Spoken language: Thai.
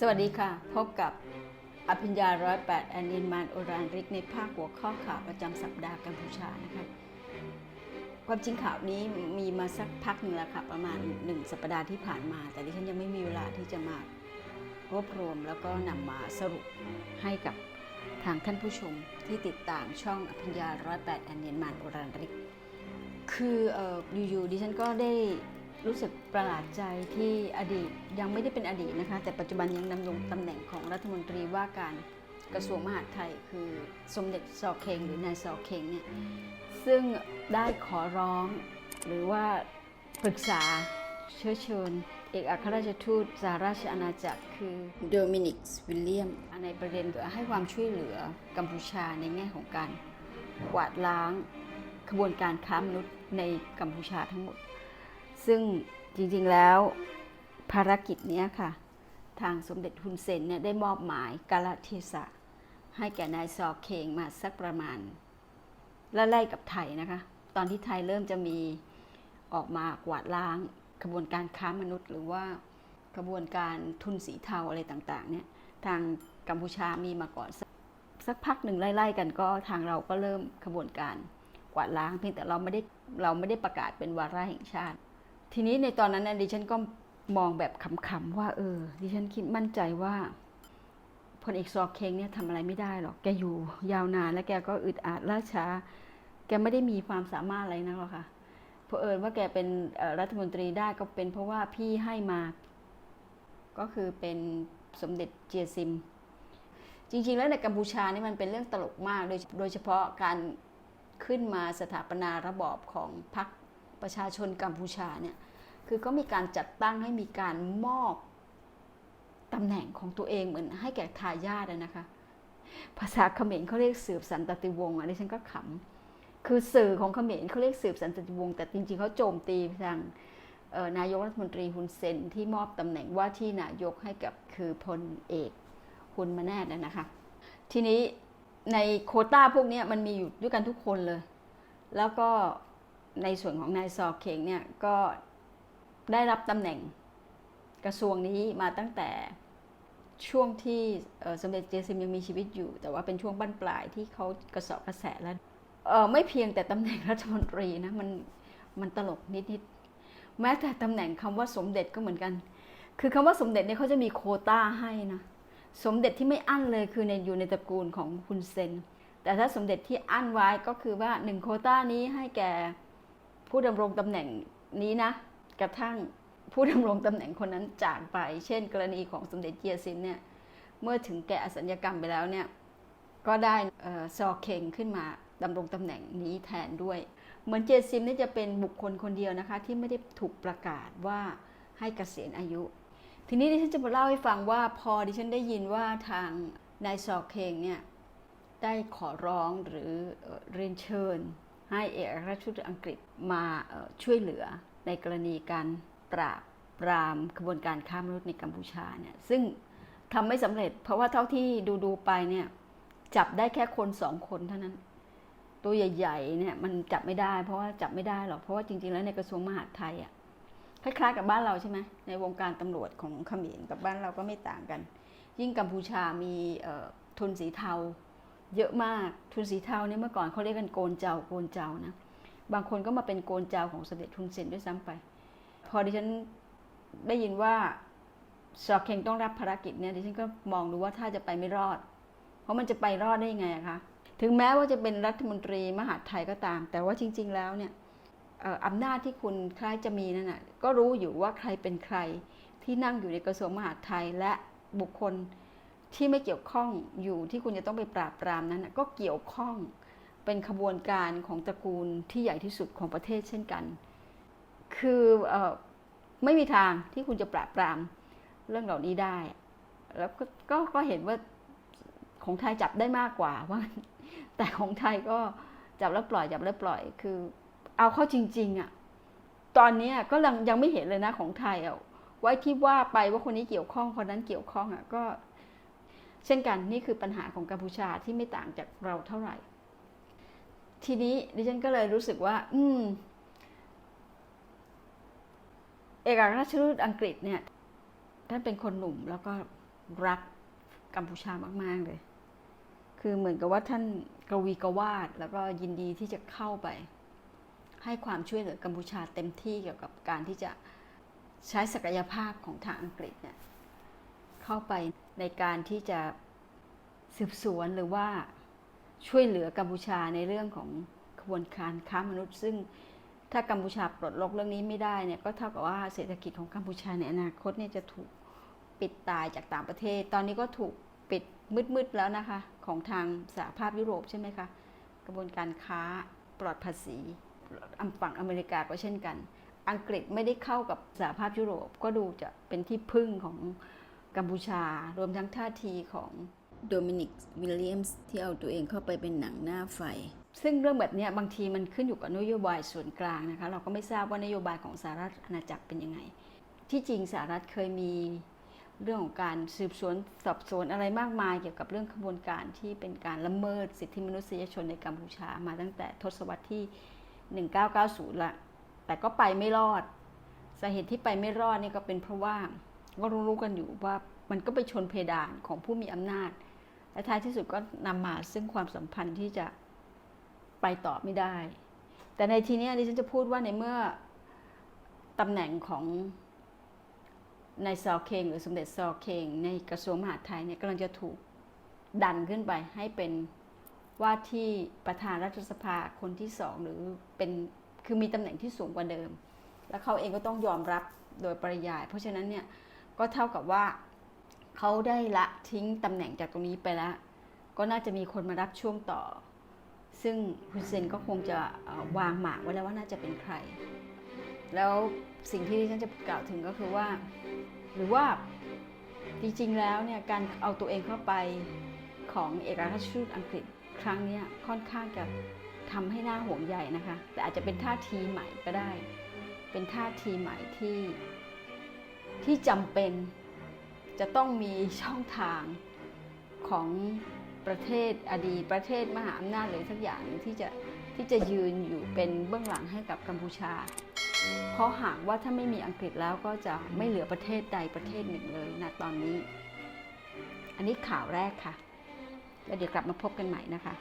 สวัสดีค่ะ พบกับอภิญญาร้อยแปดแอนนินมานโอรานริกในภาคหัวข้อข่าวประจำสัปดาห์กัมพูชานะคะความจริงข่าวนี้มีมาสักพักหนึ่งแล้วค่ะ ประมาณหนึ่งสัปดาห์ที่ผ่านมา แต่ดิฉันยังไม่มีเวลาที่จะมารวบรวมแล้วก็นำมาสรุปให้กับทางท่านผู้ชมที่ติดตามช่องอภิญญาร้อยแปดแอนนินมานโอรานริก คืออออยู่ๆดิฉันก็ได้ รู้สึกประหลาดใจที่อดีตยังไม่ได้เป็นอดีตนะคะ แต่ปัจจุบันยังดำรงตำแหน่งของรัฐมนตรีว่าการกระทรวงมหาดไทย คือสมเด็จซอเคงหรือนายซอเคงเนี่ยซึ่งได้ขอร้องหรือว่าปรึกษาเชื้อเชิญเอกอัครราชทูตสหราชอาณาจักรคือโดมินิกส์วิลเลียมในประเด็นให้ความช่วยเหลือกัมพูชาในแง่ของการกวาดล้างขบวนการค้ามนุษย์ในกัมพูชาทั้งหมด ซึ่งจริงๆแล้วภารกิจนี้ค่ะ ทางสมเด็จฮุนเซนเนี่ยได้มอบหมายกาลเทศะ ให้แก่นายซอเคงมาสักประมาณและไล่กับไทยนะคะ ตอนที่ไทยเริ่มจะมีออกมากวาดล้างขบวนการค้ามนุษย์ หรือว่าขบวนการทุนสีเทาอะไรต่างๆเนี่ยทางกัมพูชามีมาก่อนสักสักพักหนึ่งไล่ๆกันก็ทางเราก็เริ่มขบวนการกวาดล้างเพียงแต่เราไม่ได้เราไม่ได้ประกาศเป็นวาระแห่งชาติ ทีนี้ในตอนนั้นนะดิฉันก็มองแบบขำๆว่า เออ ดิฉันคิดมั่นใจว่าพลเอกซอเคงเนี่ยทำอะไรไม่ได้หรอกแกอยู่ยาวนานและแกก็อึดอัดล่าช้า แกไม่ได้มีความสามารถอะไรนักหรอกค่ะเพราะเอิญว่าแกเป็นรัฐมนตรีได้ก็เป็นเพราะว่าพี่ให้มา ก็คือเป็นสมเด็จเจียซิม จริง ๆ แล้วในกัมพูชานี่มันเป็นเรื่องตลกมาก โดยโดยเฉพาะการขึ้นมาสถาปนาระบอบของพรรค ประชาชนกัมพูชาเนี่ยคือก็มีการจัดตั้งให้มีการมอบตำแหน่งของตัวเองเหมือนให้แก่ทายาทนะคะ ภาษาเขมรเขาเรียกสืบสันตติวงศ์อันนี้ฉันก็ขำคือสื่อของเขมรเขาเรียกสืบสันตติวงศ์แต่จริงๆเขาโจมตีทางนายกรัฐมนตรีฮุนเซนที่มอบตำแหน่งว่าที่นายกให้กับคือพลเอกฮุนมาแนดนะคะ ทีนี้ในโคต้าพวกนี้มันมีอยู่ด้วยกันทุกคนเลย แล้วก็ ในส่วนของนายซอเคงเนี่ยก็ได้รับตำแหน่งกระทรวงนี้มาตั้งแต่ช่วงที่สมเด็จเจซิมยังมีชีวิตอยู่ แต่ว่าเป็นช่วงบั้นปลายที่เขากระเสอบกระแสแล้วเออไม่เพียงแต่ตำแหน่งรัฐมนตรีนะมันมันตลกนิดๆแม้แต่ตำแหน่งคำว่าสมเด็จก็เหมือนกัน คือคำว่าสมเด็จเนี่ยเขาจะมีโคต้าให้นะสมเด็จที่ไม่อั้นเลยคือในอยู่ในตระกูลของคุณเซน แต่ถ้าสมเด็จที่อั้นไว้ก็คือว่าหนึ่งโคต้านี้ให้แก่ ผู้ดำรงตำแหน่งนี้นะ กระทั่งผู้ดำรงตำแหน่งคนนั้นจากไป เช่น กรณีของสมเด็จเจียซินเนี่ยเมื่อถึงแก่อสัญญกรรมไปแล้วเนี่ยก็ได้เอ่อซอเคงขึ้นมาดำรงตำแหน่งนี้แทนด้วย เหมือนเจยซิมนี่จะเป็นบุคคลคนเดียวนะคะ ที่ไม่ได้ถูกประกาศว่าให้เกษียณอายุ ทีนี้ดิฉันจะมาเล่าให้ฟังว่าพอดิฉันได้ยินว่าทางนายซอเคงเนี่ยได้ขอร้องหรือเรียนเชิญ ให้เอกอัครราชทูตอังกฤษมาช่วยเหลือในกรณีการปราบปรามขบวนการค้ามนุษย์ในกัมพูชาเนี่ยซึ่งทำไม่สำเร็จ เพราะว่าเท่าที่ดูดูๆไปเนี่ยจับได้แค่คนสองคนเท่านั้น ตัวใหญ่ๆเนี่ยมันจับไม่ได้ เพราะว่าจับไม่ได้หรอกเพราะว่าจริงๆแล้วในกระทรวงมหาดไทยอะคล้ายๆกับบ้านเราใช่ไหมในวงการตำรวจของเขมรกับบ้านเราก็ไม่ต่างกัน ยิ่งกัมพูชามีทุนสีเทา เยอะมากทุนสีเทาเนี่ยเมื่อก่อนเขาเรียกกันโกนเจ้าโกนเจ้านะบางคนก็มาเป็นโกนเจ้าของสมเด็จทุนเซนด้วยซ้ำไป พอดิฉันได้ยินว่าซอเคงต้องรับภารกิจเนี่ยดิฉันก็มองดูว่าถ้าจะไปไม่รอด เพราะมันจะไปรอดได้ยังไงอะคะถึงแม้ว่าจะเป็นรัฐมนตรีมหาดไทยก็ตาม แต่ว่าจริง ๆ แล้วเนี่ยเอ่ออำนาจที่คุณคล้ายจะมีนั่นน่ะก็รู้อยู่ว่าใครเป็นใครที่นั่งอยู่ในกระทรวงมหาดไทยและบุคคล ที่ไม่เกี่ยวข้องอยู่ที่คุณจะต้องไปปราบปรามนั้น ก็เกี่ยวข้องเป็นขบวนการของตระกูลที่ใหญ่ที่สุดของประเทศเช่นกัน คืออไม่มีทางที่คุณจะปราบปรามเรื่องเหล่านี้ได้ แล้วก็ก็ก็เห็นว่าของไทยจับได้มากกว่าว่า แต่ของไทยก็จับแล้วปล่อยจับแล้วปล่อย คือเอาเข้าจริงๆอะตอนนี้ก็ยังยังไม่เห็นเลยนะของไทยอะไว้ที่ว่าไปว่าคนนี้เกี่ยวข้องคนนั้นเกี่ยวข้องอะก็ เช่นกันนี่คือปัญหาของกัมพูชาที่ไม่ต่างจากเราเท่าไหร่ ทีนี้ดิฉันก็เลยรู้สึกว่า อืม เอกอัครราชทูตอังกฤษเนี่ยท่านเป็นคนหนุ่มแล้วก็รักกัมพูชามาก ๆ เลย คือเหมือนกับว่าท่านกวีกวาด แล้วก็ยินดีที่จะเข้าไป ให้ความช่วยเหลือกัมพูชาเต็มที่เกี่ยวกับการที่จะใช้ศักยภาพของทางอังกฤษเนี่ย เข้าไปในการที่จะสืบสวนหรือว่าช่วยเหลือกัมพูชาในเรื่องของขบวนการค้ามนุษย์ ซึ่งถ้ากัมพูชาปลดล็อกเรื่องนี้ไม่ได้เนี่ยก็เท่ากับว่าเศรษฐกิจของกัมพูชาในอนาคตเนี่ยจะถูกปิดตายจากต่างประเทศ ตอนนี้ก็ถูกปิดมืดๆแล้วนะคะ ของทางสหภาพยุโรปใช่ไหมคะกระบวนการค้าปลอดภาษีฝั่งอเมริกาก็เช่นกัน อังกฤษไม่ได้เข้ากับสหภาพยุโรปก็ดูจะเป็นที่พึ่งของ กัมพูชา รวมทั้งท่าทีของโดมินิกวิลเลียมส์ที่เอาตัวเองเข้าไปเป็นหนังหน้าไฟ ซึ่งเรื่องแบบนี้บางทีมันขึ้นอยู่กับนโยบายส่วนกลางนะคะ เราก็ไม่ทราบว่านโยบายของสหรัฐอาณาจักรเป็นยังไง ที่จริงสหรัฐเคยมีเรื่องของการสืบสวนสอบสวนอะไรมากมายเกี่ยวกับเรื่องขบวนการที่เป็นการละเมิดสิทธิมนุษยชนในกัมพูชามาตั้งแต่ทศวรรษที่ 1990 ละ แต่ก็ไปไม่รอดสาเหตุที่ไปไม่รอดนี่ก็เป็นเพราะว่า ก็รู้ๆกันอยู่ว่ามันก็ไปชนเพดานของผู้มีอำนาจ และท้ายที่สุดก็นำมาซึ่งความสัมพันธ์ที่จะไปต่อไม่ได้ แต่ในทีนี้ดิฉันจะพูดว่าในเมื่อตำแหน่งของนายซอเคงหรือสมเด็จซอเคงในกระทรวงมหาดไทยเนี่ยกำลังจะถูกดันขึ้นไปให้เป็นว่าที่ประธานรัฐสภาคนที่สองหรือเป็นคือมีตำแหน่งที่สูงกว่าเดิม แล้วเขาเองก็ต้องยอมรับโดยปริยาย เพราะฉะนั้นเนี่ย ก็เท่ากับว่าเขาได้ละทิ้งตำแหน่งจากตรงนี้ไปแล้วก็น่าจะมีคนมารับช่วงต่อ ซึ่งฮุนเซนก็คงจะวางหมากไว้แล้วว่าน่าจะเป็นใคร แล้วสิ่งที่ดิฉันจะกล่าวถึงก็คือว่า หรือว่าจริงๆแล้วเนี่ยการเอาตัวเองเข้าไปของเอกอัครราชทูตอังกฤษครั้งนี้ค่อนข้างจะทำให้หน่าห่วงใหญ่นะคะ แต่อาจจะเป็นท่าทีใหม่ก็ได้ เป็นท่าทีใหม่ที่ ที่จำเป็นจะต้องมีช่องทางของประเทศอดีตประเทศมหาอำนาจหรือสักอย่างหนึ่งที่จะที่จะยืนอยู่เป็นเบื้องหลังให้กับกัมพูชา เพราะหากว่าถ้าไม่มีอังกฤษแล้วก็จะไม่เหลือประเทศใดประเทศหนึ่งเลยนะตอนนี้ อันนี้ข่าวแรกค่ะ แล้วเดี๋ยวกลับมาพบกันใหม่นะคะ